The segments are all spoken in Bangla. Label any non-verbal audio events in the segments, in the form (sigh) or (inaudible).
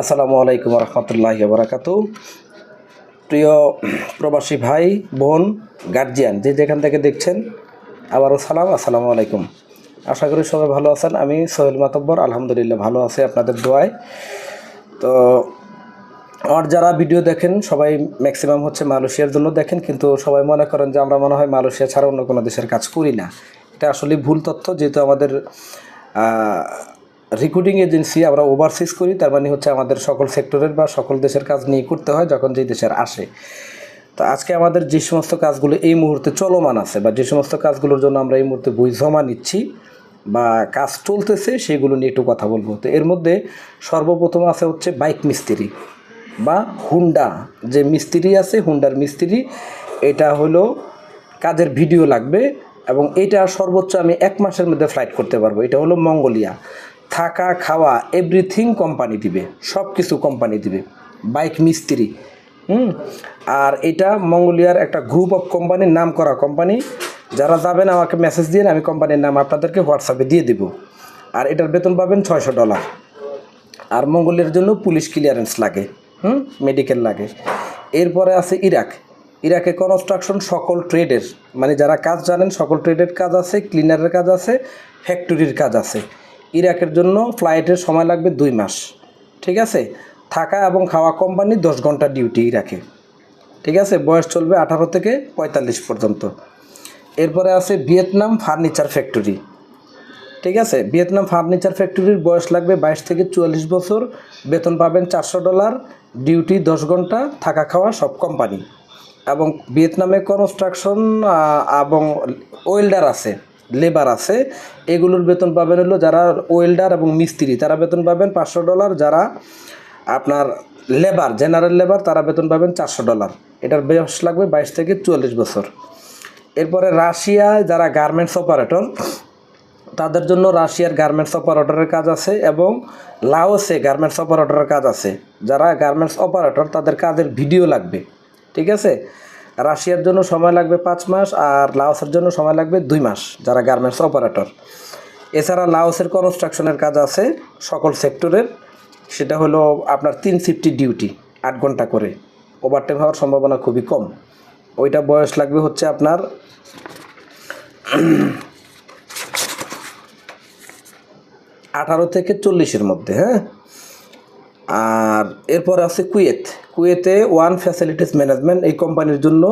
আসসালামু আলাইকুম রহমতুল্লাহ বারাকাতু। প্রিয় প্রবাসী ভাই, বোন গার্জিয়ান যে যেখান থেকে দেখছেন আবারও সালাম, আসসালামু আলাইকুম। আশা করি সবাই ভালো আছেন। আমি সোহেল মাতব্বর, আলহামদুলিল্লাহ ভালো আছি আপনাদের দোয়ায়। তো, আর যারা ভিডিও দেখেন, সবাই ম্যাক্সিমাম হচ্ছে মালয়েশিয়ার জন্য দেখেন, কিন্তু সবাই মনে করেন যে আমরা মনে হয় মালয়েশিয়া ছাড়া অন্য কোনো দেশের কাজ করি না। এটা আসলে ভুল তথ্য, যেহেতু আমাদের রিক্রুটিং এজেন্সি আমরা ওভারসিজ করি, তার মানে হচ্ছে আমাদের সকল সেক্টরের বা সকল দেশের কাজ নিয়ে করতে হয় যখন যেই দেশের আসে। তো আজকে আমাদের যে সমস্ত কাজগুলো এই মুহূর্তে চলমান আছে বা যে সমস্ত কাজগুলোর জন্য আমরা এই মুহূর্তে বই জমা নিচ্ছি বা কাজ চলতেছে, সেগুলো নিয়ে একটু কথা বলব। তো এর মধ্যে সর্বপ্রথম আছে হচ্ছে বাইক মিস্ত্রি বা হুন্ডা যে মিস্ত্রি আছে হুন্ডার মিস্ত্রি, এটা হলো কাজের ভিডিও লাগবে এবং এটা সর্বোচ্চ আমি এক মাসের মধ্যে ফ্লাইট করতে পারব। এটা হলো মঙ্গোলিয়া। থাকা, খাওয়া এভরিথিং কোম্পানি দিবে সব কিছু কোম্পানি দিবে। বাইক মিস্ত্রি, হুম? আর এটা মঙ্গোলিয়ার একটা গ্রুপ অফ কোম্পানির নাম করা কোম্পানি যারা যাবেন আমাকে মেসেজ দিন আমি কোম্পানির নাম আপনাদেরকে হোয়াটসঅ্যাপে দিয়ে দেব। আর এটার বেতন পাবেন ছয়শো ডলার আর মঙ্গলের জন্য পুলিশ ক্লিয়ারেন্স লাগে, হুম? মেডিকেল লাগে। এরপরে আছে ইরাক। ইরাকে কনস্ট্রাকশন সকল ট্রেডের মানে যারা কাজ জানেন, সকল ট্রেডের কাজ আছে ক্লিনারের কাজ আছে ফ্যাক্টরির কাজ আছে। ইরাকের জন্য ফ্লাইটের সময় লাগবে দুই মাস, ঠিক আছে? থাকা এবং খাওয়া কোম্পানি দশ ঘণ্টা ডিউটি ইরাকে ঠিক আছে? বয়স চলবে আঠারো থেকে পঁয়তাল্লিশ পর্যন্ত। এরপরে আছে ভিয়েতনাম ফার্নিচার ফ্যাক্টরি ঠিক আছে? ভিয়েতনাম ফার্নিচার ফ্যাক্টরির বয়স লাগবে বাইশ থেকে চুয়াল্লিশ বছর, বেতন পাবেন চারশো ডলার ডিউটি দশ ঘণ্টা, থাকা খাওয়া সব কোম্পানি এবং ভিয়েতনামে কনস্ট্রাকশন এবং ওয়েল্ডার আছে। লেবার আছে, এগুলোর বেতন পাবেন হলো যারা ওয়েল্ডার এবং মিস্ত্রি তারা বেতন পাবেন পাঁচশো ডলার, যারা আপনার লেবার, জেনারেল লেবার, তারা বেতন পাবেন চারশো ডলার। এটার বয়স লাগবে বাইশ থেকে চুয়াল্লিশ বছর। এরপরে রাশিয়ায় যারা গার্মেন্টস অপারেটর, তাদের জন্য রাশিয়ার গার্মেন্টস অপারেটরের কাজ আছে এবং লাওসে গার্মেন্টস অপারেটরের কাজ আছে। যারা গার্মেন্টস অপারেটর, তাদের কাজের ভিডিও লাগবে, ঠিক আছে? রাশিয়ার জন্য সময় লাগবে পাঁচ মাস আর লাওসের জন্য সময় লাগবে দুই মাস যারা গার্মেন্টস অপারেটর এছাড়া লাওসের কনস্ট্রাকশনের কাজ আছে সকল সেক্টরের সেটা হলো আপনার তিন ফিফটি ডিউটি আট ঘণ্টা করে। ওভারটাইম হওয়ার সম্ভাবনা খুবই কম। ওইটা বয়স লাগবে হচ্ছে আপনার আঠারো থেকে চল্লিশের মধ্যে হ্যাঁ? আর এরপর আছে কুয়েত। কুয়েতে ওয়ান ফ্যাসিলিটিস ম্যানেজমেন্ট এই কোম্পানির জন্য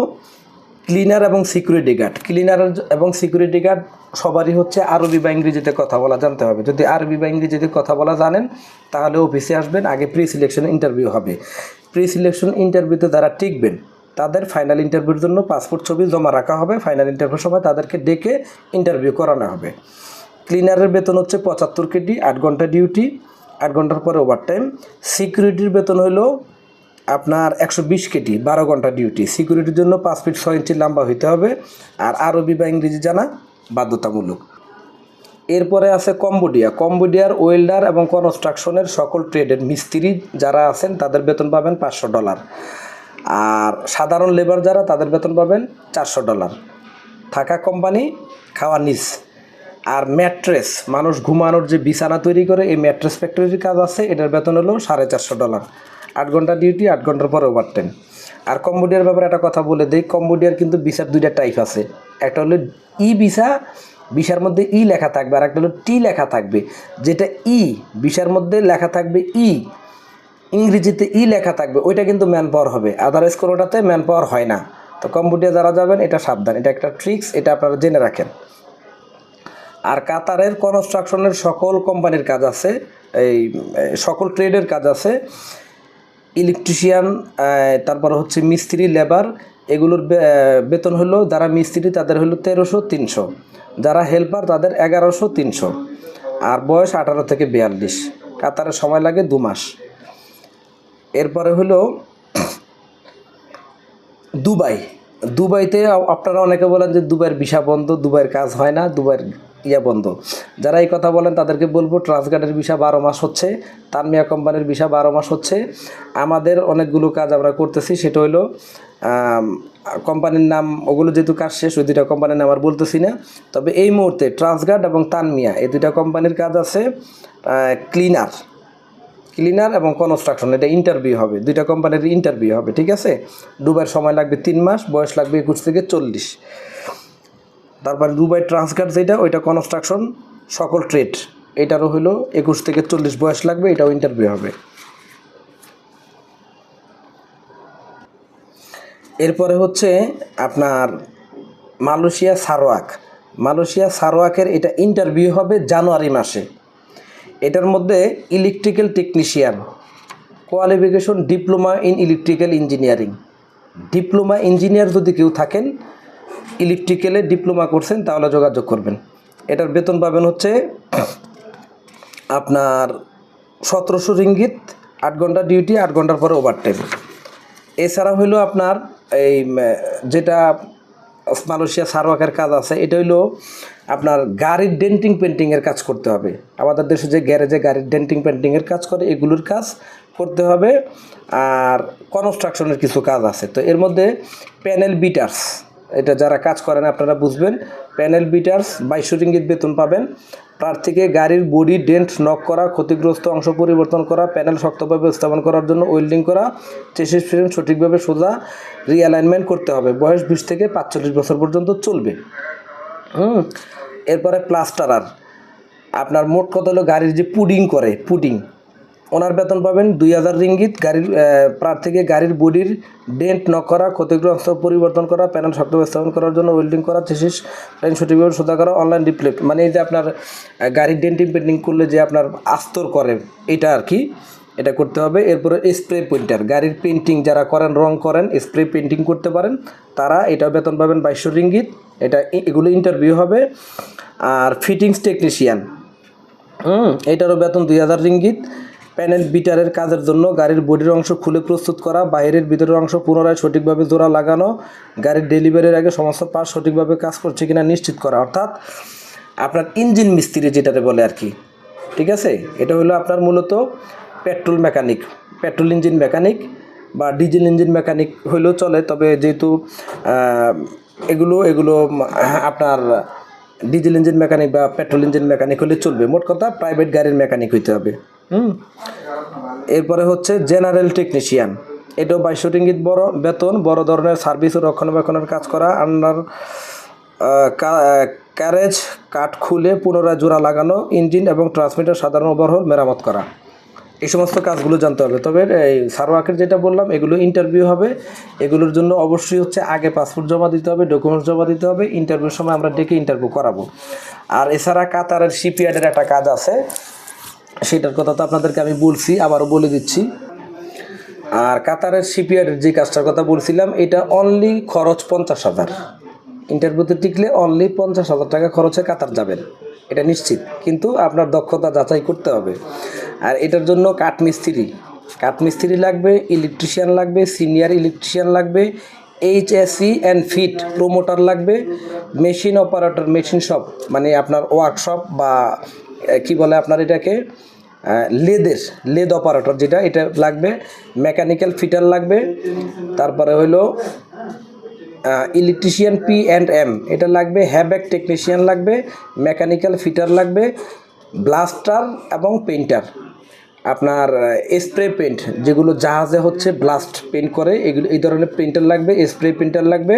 ক্লিনার এবং সিকিউরিটি গার্ড। ক্লিনার এবং সিকিউরিটি গার্ড সবারই হচ্ছে আরবি বা ইংরেজিতে কথা বলা জানতে হবে। যদি আরবি বা ইংরেজিতে কথা বলা জানেন, তাহলে অফিসে আসবেন, আগে প্রি সিলেকশন ইন্টারভিউ হবে। প্রি সিলেকশন ইন্টারভিউতে যারা টিকবেন, তাদের ফাইনাল ইন্টারভিউর জন্য পাসপোর্ট ছবি জমা রাখা হবে। ফাইনাল ইন্টারভিউর সময় তাদেরকে ডেকে ইন্টারভিউ করানো হবে। ক্লিনারের বেতন হচ্ছে পঁচাত্তর কেডি আট ঘণ্টা ডিউটি আট ঘণ্টার পরে ওভারটাইম সিকিউরিটির বেতন হলো আপনার একশো বিশ কেটি বারো ঘণ্টা ডিউটি সিকিউরিটির জন্য পাঁচ ফিট ছয় ইঞ্চি লম্বা হইতে হবে। আর আরবি বা ইংরেজি জানা বাধ্যতামূলক। এরপরে আছে কম্বোডিয়া। কম্বোডিয়ার ওয়েল্ডার এবং কনস্ট্রাকশনের সকল ট্রেডের মিস্ত্রি যারা আছেন, তাদের বেতন পাবেন পাঁচশো ডলার। আর সাধারণ লেবার যারা, তাদের বেতন পাবেন চারশো ডলার। থাকা কোম্পানি খাওয়া নিজ আর ম্যাট্রেস মানুষ ঘুমানোর যে বিছানা তৈরি করে, এই ম্যাট্রেস ফ্যাক্টরির কাজ আছে, এটার বেতন হলো সাড়ে চারশো ডলার। আট ঘণ্টা ডিউটি আট ঘণ্টার পরে ওভার টাইম আর কম্বোডিয়ার ব্যাপারে একটা কথা বলে দেই, কম্বোডিয়ার কিন্তু ভিসার দুইটা টাইপ আছে। একটা হলো ই ভিসা, ভিসার মধ্যে ই লেখা থাকবে আর একটা হলো টি লেখা থাকবে। যেটা ই, ভিসার মধ্যে লেখা থাকবে ই, ইংরেজিতে ই লেখা থাকবে, ওইটা কিন্তু ম্যান পাওয়ার হবে। আদারওয়াইজ কোনোটাতে ম্যান পাওয়ার হয় না। তো কম্বোডিয়া যারা যাবেন, এটা সাবধান। এটা একটা ট্রিক্স এটা আপনারা জেনে রাখেন। আর কাতারের কনস্ট্রাকশনের সকল কোম্পানির কাজ আছে, এই সকল ট্রেডের কাজ আছে। ইলেকট্রিশিয়ান তারপরে হচ্ছে মিস্ত্রি, লেবার, এগুলোর বেতন হলো যারা মিস্ত্রি তাদের হলো তেরোশো তিনশো, যারা হেল্পার তাদের এগারোশো তিনশো। আর বয়স আঠারো থেকে বিয়াল্লিশ, কাতারে সময় লাগে দু মাস। এরপরে হলো দুবাই। দুবাইতে আপনারা অনেকে বলেন যে দুবাইয়ের ভিসা বন্ধ, দুবাইয়ের কাজ হয় না, দুবাইয়ের ইয়া বন্ধ। যারা এই কথা বলেন তাদেরকে বলব ট্রান্সগার্ডের ভিসা বারো মাস হচ্ছে তানমিয়া কোম্পানির ভিসা বারো মাস হচ্ছে। আমাদের অনেকগুলো কাজ আমরা করতেছি, সেটা হলো কোম্পানির নাম, ওগুলো যেহেতু কাজ শেষ, ওই দুইটা কোম্পানির নাম আর বলতেছি না। তবে এই মুহূর্তে ট্রান্সগার্ড এবং তানমিয়া এই দুইটা কোম্পানির কাজ আছে ক্লিনার ক্লিনার এবং কনস্ট্রাকশন এটা ইন্টারভিউ হবে। দুইটা কোম্পানির ইন্টারভিউ হবে, ঠিক আছে? ডুবার সময় লাগবে তিন মাস, বয়স লাগবে একুশ থেকে চল্লিশ। তারপরে দুবাই ট্রান্সগার্ড যেটা, ওইটা কনস্ট্রাকশন সকল ট্রেড এটারও হলো একুশ থেকে চল্লিশ বয়স লাগবে, এটাও ইন্টারভিউ হবে। এরপরে হচ্ছে আপনার মালয়েশিয়া সারোয়াক। মালয়েশিয়া সারোয়াকের এটা ইন্টারভিউ হবে জানুয়ারি মাসে। এটার মধ্যে electrical technician qualification diploma in electrical engineering diploma engineer যদি কেউ থাকেন ইলেকট্রিক্যালে ডিপ্লোমা করছেন, তাহলে যোগাযোগ করবেন। এটার বেতন পাবেন হচ্ছে (clears throat) আপনার সতেরোশো রিঙ্গিত, আট ঘণ্টা ডিউটি, আট ঘণ্টার পরে ওভার টাইম এছাড়া হইল আপনার এই যেটা মালয়েশিয়া সারওয়াকের কাজ আছে, এটা হইল আপনার গাড়ির ডেন্টিং পেন্টিংয়ের কাজ করতে হবে। আমাদের দেশে যে গ্যারেজে গাড়ির ডেন্টিং পেন্টিংয়ের কাজ করে, এগুলোর কাজ করতে হবে। আর কনস্ট্রাকশনের কিছু কাজ আছে। তো এর মধ্যে প্যানেল বিটার্স এটা যারা কাজ করেন আপনারা বুঝবেন। প্যানেল বিটার্স বাইশো রিঙ্গিত বেতন পাবেন। প্রার্থীকে গাড়ির বডি ডেন্ট নক করা, ক্ষতিগ্রস্ত অংশ পরিবর্তন করা প্যানেল শক্তভাবে স্থাপন করার জন্য ওয়েল্ডিং করা চেসিস ফ্রেম সঠিকভাবে সোজা রিঅ্যালাইনমেন্ট করতে হবে। বয়স বিশ থেকে পাঁচচল্লিশ বছর পর্যন্ত চলবে। হুম? এরপরে প্লাস্টারার আপনার মোট কথা হলো? গাড়ির যে পুডিং করে পুডিং ওনার বেতন পাবেন দুই হাজার রিঙ্গিত, গাড়ির প্রার্থীকে গাড়ির বডির ডেন্ট নক করা, ক্ষতিগ্রস্ত, পরিবর্তন করা, প্যানেল শক্ত স্থাপন করার জন্য ওয়েল্ডিং করা চেসিস লাইন সঠিকভাবে সোজা করা, অনলাইন রিপ্লেট মানে এই যে আপনার গাড়ির ডেন্টিং পেন্টিং করলে যে আপনার আস্তর করে, এটা আর কি, এটা করতে হবে। এরপরে স্প্রে পেন্টার গাড়ির পেন্টিং যারা করেন, রং করেন, স্প্রে পেন্টিং করতে পারেন, তারা এটা বেতন পাবেন বাইশশো রিঙ্গিত, এটা এগুলো ইন্টারভিউ হবে। আর ফিটিংস টেকনিশিয়ান, হুম, এটারও বেতন দুই হাজার রিঙ্গিত। প্যানেল বিটারের কাজের জন্য গাড়ির বডির অংশ খুলে প্রস্তুত করা, বাইরের ভিতরের অংশ পুনরায় সঠিকভাবে জোড়া লাগানো, গাড়ির ডেলিভারির আগে সমস্ত পার্ট সঠিকভাবে কাজ করছে কিনা নিশ্চিত করা। অর্থাৎ আপনার ইঞ্জিন মিস্ত্রি যেটাতে বলে আর কি। ঠিক আছে? এটা হলো আপনার মূলত petrol mechanic, petrol engine mechanic বা ডিজেল ইঞ্জিন মেকানিক হইলেও চলে, তবে যেহেতু এগুলো এগুলো আপনার ডিজেল ইঞ্জিন মেকানিক বা পেট্রোল ইঞ্জিন মেকানিক হলে চলবে। মোট কথা প্রাইভেট গাড়ির মেকানিক হইতে হবে। হুম। এরপরে হচ্ছে জেনারেল টেকনিশিয়ান। এটাও বাইশশো টিঙ্গিত বড়, বেতন, বড় ধরনের সার্ভিস ও রক্ষণাবেক্ষণের কাজ করা, আন্ডার ক্যারেজ কাঠ খুলে পুনরায় জোড়া লাগানো, ইঞ্জিন এবং ট্রান্সমিটার সাধারণ ওভারহল মেরামত করা। এই সমস্ত কাজগুলো জানতে হবে। তবে এই সারওয়াকের যেটা বললাম, এগুলো ইন্টারভিউ হবে। এগুলোর জন্য অবশ্যই হচ্ছে আগে পাসপোর্ট জমা দিতে হবে ডকুমেন্টস জমা দিতে হবে। ইন্টারভিউর সময় আমরা ডেকে ইন্টারভিউ করাবো। আর এছাড়া কাতারের শিপইয়ার্ডের একটা কাজ আছে। সেটার কথা তো আপনাদেরকে আমি বলছি, আবারও বলে দিচ্ছি। আর কাতারের শিপইয়ার্ডের যে কাজটার কথা বলছিলাম, এটা অনলি খরচ পঞ্চাশ হাজার। ইন্টারভিউতে টিকলে অনলি পঞ্চাশ হাজার টাকা খরচে কাতার যাবেন। এটা নিশ্চিত, কিন্তু আপনার দক্ষতা যাচাই করতে হবে। আর এটার জন্য কাঠমিস্ত্রি। কাঠমিস্ত্রি লাগবে ইলেকট্রিশিয়ান লাগবে সিনিয়র ইলেকট্রিশিয়ান লাগবে H HAC and fit promoter লাগবে মেশিন অপারেটর মেশিন শপ মানে আপনার ওয়ার্কশপ বা কি বলে আপনার এটাকে? লেদের, লেদ অপারেটর যেটা, এটা লাগবে। মেকানিক্যাল ফিটার লাগবে। তারপরে হইল ইলেকট্রিশিয়ান পি অ্যান্ড এম, এটা লাগবে। হ্যাব্যাক টেকনিশিয়ান লাগবে। মেকানিক্যাল ফিটার লাগবে। ব্লাস্টার এবং পেন্টার আপনার স্প্রে পেন্ট যেগুলো জাহাজে হচ্ছে ব্লাস্ট পেন্ট করে, এগুলো, এই ধরনের পেন্টার লাগবে, স্প্রে পেন্টার লাগবে।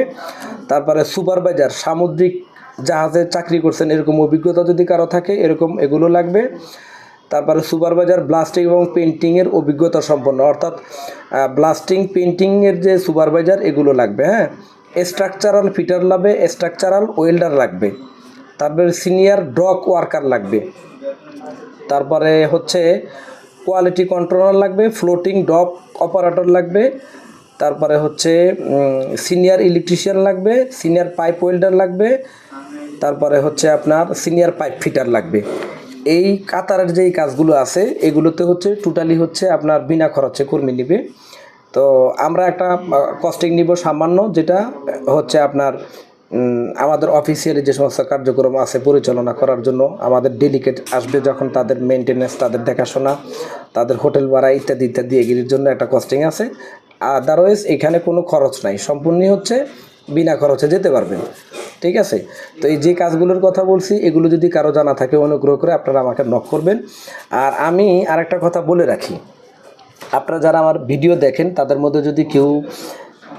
তারপরে সুপারভাইজার, সামুদ্রিক জাহাজে চাকরি করছেন, এরকম অভিজ্ঞতা যদি কারও থাকে, এরকম এগুলো লাগবে। তারপরে সুপারভাইজার ব্লাস্টিং এবং পেন্টিংয়ের অভিজ্ঞতা সম্পন্ন। অর্থাৎ ব্লাস্টিং পেন্টিংয়ের যে সুপারভাইজার, এগুলো লাগবে হ্যাঁ? স্ট্রাকচারাল ফিটার লাগবে স্ট্রাকচারাল ওয়েল্ডার লাগবে। তারপরে সিনিয়র ডক ওয়ার্কার লাগবে। তারপরে হচ্ছে কোয়ালিটি কন্ট্রোলার লাগবে ফ্লোটিং ডক অপারেটর লাগবে। তারপরে হচ্ছে সিনিয়র ইলেকট্রিশিয়ান লাগবে সিনিয়র পাইপ ওয়েল্ডার লাগবে, তারপরে হচ্ছে আপনার সিনিয়র পাইপ ফিটার লাগবে। এই কাতারের যেই কাজগুলো আছে, এগুলোতে হচ্ছে টোটালি হচ্ছে আপনার বিনা খরচে কর্মী নিবে। তো আমরা একটা কস্টিং নিব সামান্য, যেটা হচ্ছে আপনার আমাদের অফিসিয়ালি যে সমস্ত কার্যক্রম আছে পরিচালনা করার জন্য আমাদের ডেলিকেট আসবে যখন তাদের মেনটেনেন্স তাদের দেখাশোনা, তাদের হোটেল ভাড়া ইত্যাদি ইত্যাদি এগুলির জন্য একটা কস্টিং আছে। আদারওয়াইজ এখানে কোনো খরচ নাই, সম্পূর্ণই হচ্ছে বিনা খরচে যেতে পারবেন। ঠিক আছে? তো এই যে কাজগুলোর কথা বলছি, এগুলো যদি কারও জানা থাকে, অনুগ্রহ করে আপনারা আমাকে নক করবেন। আর আমি আরেকটা কথা বলে রাখি, আপনারা যারা আমার ভিডিও দেখেন, তাদের মধ্যে যদি কেউ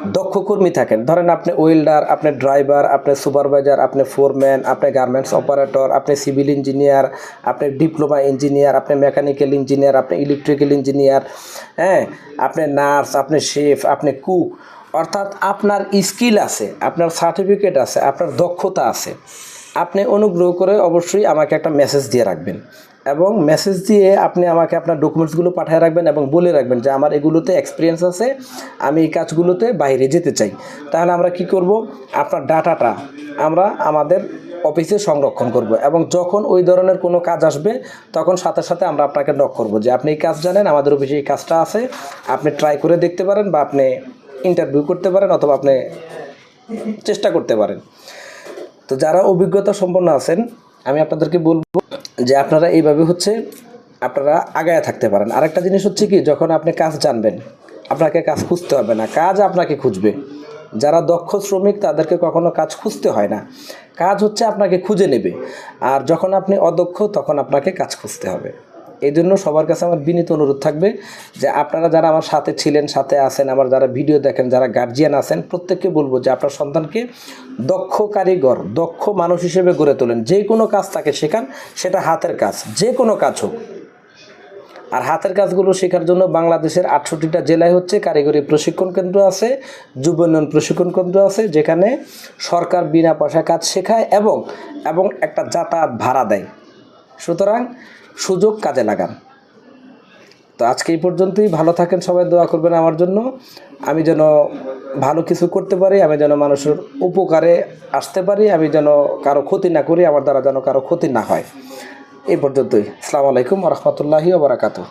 দক্ষ কর্মী থাকেন। ধরেন আপনি ওয়েল্ডার, আপনি ড্রাইভার, আপনি সুপারভাইজার, আপনি ফোরম্যান, আপনি গার্মেন্টস অপারেটর, আপনি সিভিল ইঞ্জিনিয়ার, আপনি ডিপ্লোমা ইঞ্জিনিয়ার, আপনি মেকানিক্যাল ইঞ্জিনিয়ার, আপনি ইলেকট্রিক্যাল ইঞ্জিনিয়ার হ্যাঁ? আপনি নার্স, আপনি শেফ, আপনি কুক। অর্থাৎ আপনার স্কিল আছে, আপনার সার্টিফিকেট আছে, আপনার দক্ষতা আছে। আপনি অনুগ্রহ করে অবশ্যই আমাকে একটা মেসেজ দিয়ে রাখবেন। এবং মেসেজ দিয়ে আপনি আমাকে আপনার ডকুমেন্টসগুলো পাঠিয়ে রাখবেন এবং বলে রাখবেন যে আমার এগুলোতে এক্সপিরিয়েন্স আছে, আমি এই কাজগুলোতে বাইরে যেতে চাই। তাহলে আমরা কি করব? আপনার ডাটাটা আমরা আমাদের অফিসে সংরক্ষণ করব এবং যখন ওই ধরনের কোনো কাজ আসবে, তখন সাথে সাথে আমরা আপনাকে নক করব যে আপনি এই কাজ জানেন, আমাদের অফিসে এই কাজটা আছে, আপনি ট্রাই করে দেখতে পারেন বা আপনি ইন্টারভিউ করতে পারেন অথবা আপনি চেষ্টা করতে পারেন। তো যারা অভিজ্ঞতা সম্পন্ন আছেন, আমি আপনাদেরকে বলব যে আপনারা এইভাবে হচ্ছে আপনারা আগায় থাকতে পারেন। আরেকটা জিনিস হচ্ছে কি, যখন আপনি কাজ জানবেন, আপনাকে কাজ খুঁজতে হবে না, কাজ আপনাকে খুঁজবে। যারা দক্ষ শ্রমিক, তাদেরকে কখনো কাজ খুঁজতে হয় না। কাজ হচ্ছে আপনাকে খুঁজে নেবে। আর যখন আপনি অদক্ষ, তখন আপনাকে কাজ খুঁজতে হবে। এই জন্য সবার কাছে আমার বিনীত অনুরোধ থাকবে যে আপনারা যারা আমার সাথে ছিলেন, সাথে আছেন, আমার যারা ভিডিও দেখেন, যারা গার্জিয়ান আছেন, প্রত্যেককে বলব যে আপনার সন্তানকে দক্ষ কারিগর, দক্ষ মানুষ হিসেবে গড়ে তোলেন। যে কোনো কাজ তাকে শেখান, সেটা হাতের কাজ, যে কোনো কাজ হোক। আর হাতের কাজগুলো শেখার জন্য বাংলাদেশের আটষট্টিটা জেলায় হচ্ছে কারিগরি প্রশিক্ষণ কেন্দ্র আছে, যুব উন্নয়ন প্রশিক্ষণ কেন্দ্র আছে, যেখানে সরকার বিনা পয়সা কাজ শেখায় এবং এবং একটা যাতায়াত ভাড়া দেয়। সুতরাং সুযোগ কাজে লাগান। তো আজকে এই পর্যন্তই। ভালো থাকেন, সবাই দোয়া করবেন আমার জন্য। আমি যেন ভালো কিছু করতে পারি, আমি যেন মানুষের উপকারে আসতে পারি, আমি যেন কারও ক্ষতি না করি, আমার দ্বারা যেন কারও ক্ষতি না হয়। এই পর্যন্তই। আসসালামু আলাইকুম রহমতুল্লাহি ওবরাকাতু